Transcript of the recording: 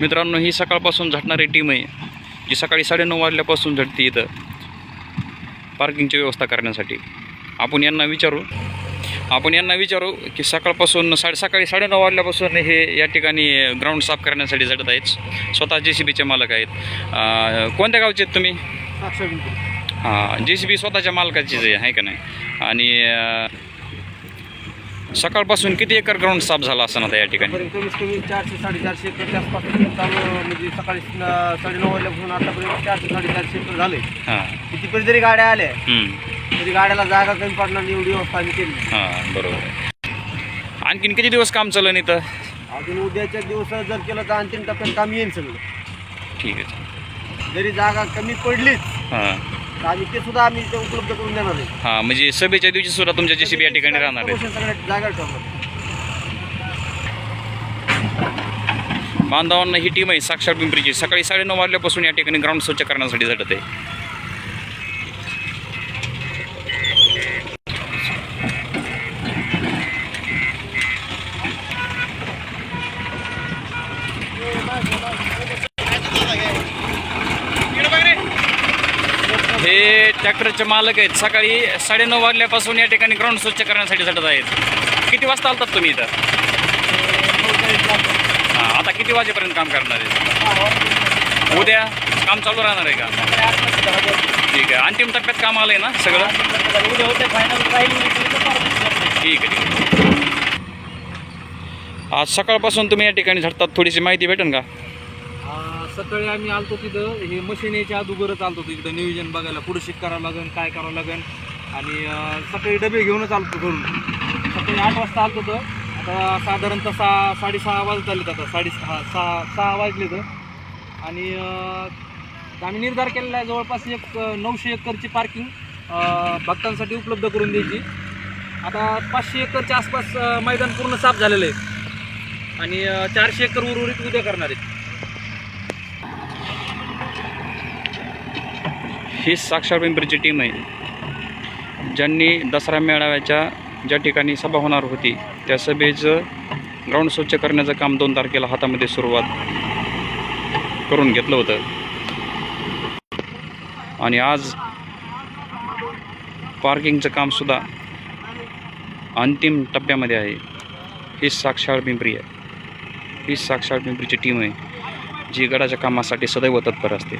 मित्रांनो ही सकाळपासून झटणारी टीम आहे जी सकाळी साडेनऊ वाजल्यापासून झटते इथं पार्किंगची व्यवस्था करण्यासाठी. आपण यांना विचारू. आपण यांना विचारू की सकाळपासून साडे सकाळी साडेनऊ वाजल्यापासून हे या ठिकाणी ग्राउंड साफ करण्यासाठी झटत आहेत. स्वतः जे सी बीचे मालक आहेत. कोणत्या गावचे आहेत तुम्ही? हां जे सी बी स्वतःच्या मालकाचीच आहे का नाही? आणि सकाळपासून किती एकर ग्राउंड साफ झाला असं आता या ठिकाणी? आतापर्यंत कमीत कमी चारशे साडेचारशे एकरच्या आसपास चालू म्हणजे सकाळी न- साडेनऊ वाजल्यापासून आतापर्यंत चारशे साडेचारशे एकर झाले. हां. किती जरी गाड्या आल्या हम्म. तरी गाड्याला जागा कमी पडणार नाही एवढी व्यवस्था आम्ही केली. हां बरोबर आहे. आणखीन किती दिवस काम चालेल इथं? अजून उद्याच्या दिवसात जर केलं तर अंतिम टप्प्यात काम येईल सगळं. ठीक आहे जरी जागा कमी पडलीच हां. आम्ही ते सुद्धा आम्ही इथे उपलब्ध करून देणार आहे. हां म्हणजे सभेच्या दिवशी सुद्धा तुमच्या जे सी बी या ठिकाणी राहणार आहे सगळ्या जागा ठेवणार बांधवांना ही टीम आहे साक्षात पिंपरीची. सकाळी साडेनऊ वाजल्यापासून या ठिकाणी ग्राउंड स्वच्छ करण्यासाठी झटत आहे. हे ट्रॅक्टरचे मालक आहेत. सकाळी साडेनऊ वाजल्यापासून या ठिकाणी ग्राउंड स्वच्छ करण्यासाठी झटत आहेत. किती वाजता आलतात तुम्ही इथं? हां आता किती वाजेपर्यंत काम करणार आहे उद्या काम चालू राहणार आहे का? ठीक आहे. अंतिम टप्प्यात काम आलं आहे ना सगळं? ठीक आहे ठीक आहे. आज सकाळपासून तुम्ही या ठिकाणी झटतात. थोडीशी माहिती भेटेल का? सकाळी आम्ही आलतो तिथं. हे मशीन याच्या अगोदरच आलतो इकडं नियोजन बघायला पुढे शिक करावं लागेल काय करावं लागेल आणि सकाळी डबे घेऊनच आलतो घरून. सकाळी आठ वाजता आलतो तर. आता साधारणतः सहा साडेसहा वाजत आलेत आता. साडे सहा सहा सहा वाजले तर आणि आम्ही निर्धार केलेला आहे जवळपास एक नऊशे एकरची पार्किंग भक्तांसाठी उपलब्ध करून द्यायची. आता पाचशे एकरच्या आसपास मैदान पूर्ण साफ झालेलं आहे. आणि चारशे एकर उर्वरित उद्या करणार आहेत. ही साक्षर पिंपरीची टीम आहे. ज्यांनी दसरा मेळाव्याच्या ज्या ठिकाणी सभा होणार होती त्या सभेचं ग्राउंड स्वच्छ करण्याचं काम दोन तारखेला हातामध्ये सुरुवात करून घेतलं होतं. आणि आज पार्किंगचं कामसुद्धा अंतिम टप्प्यामध्ये आहे. ही साक्षाळ पिंपरी आहे. ही साक्षाळ पिंपरीची टीम आहे जी गडाच्या कामासाठी सदैव तत्पर असते.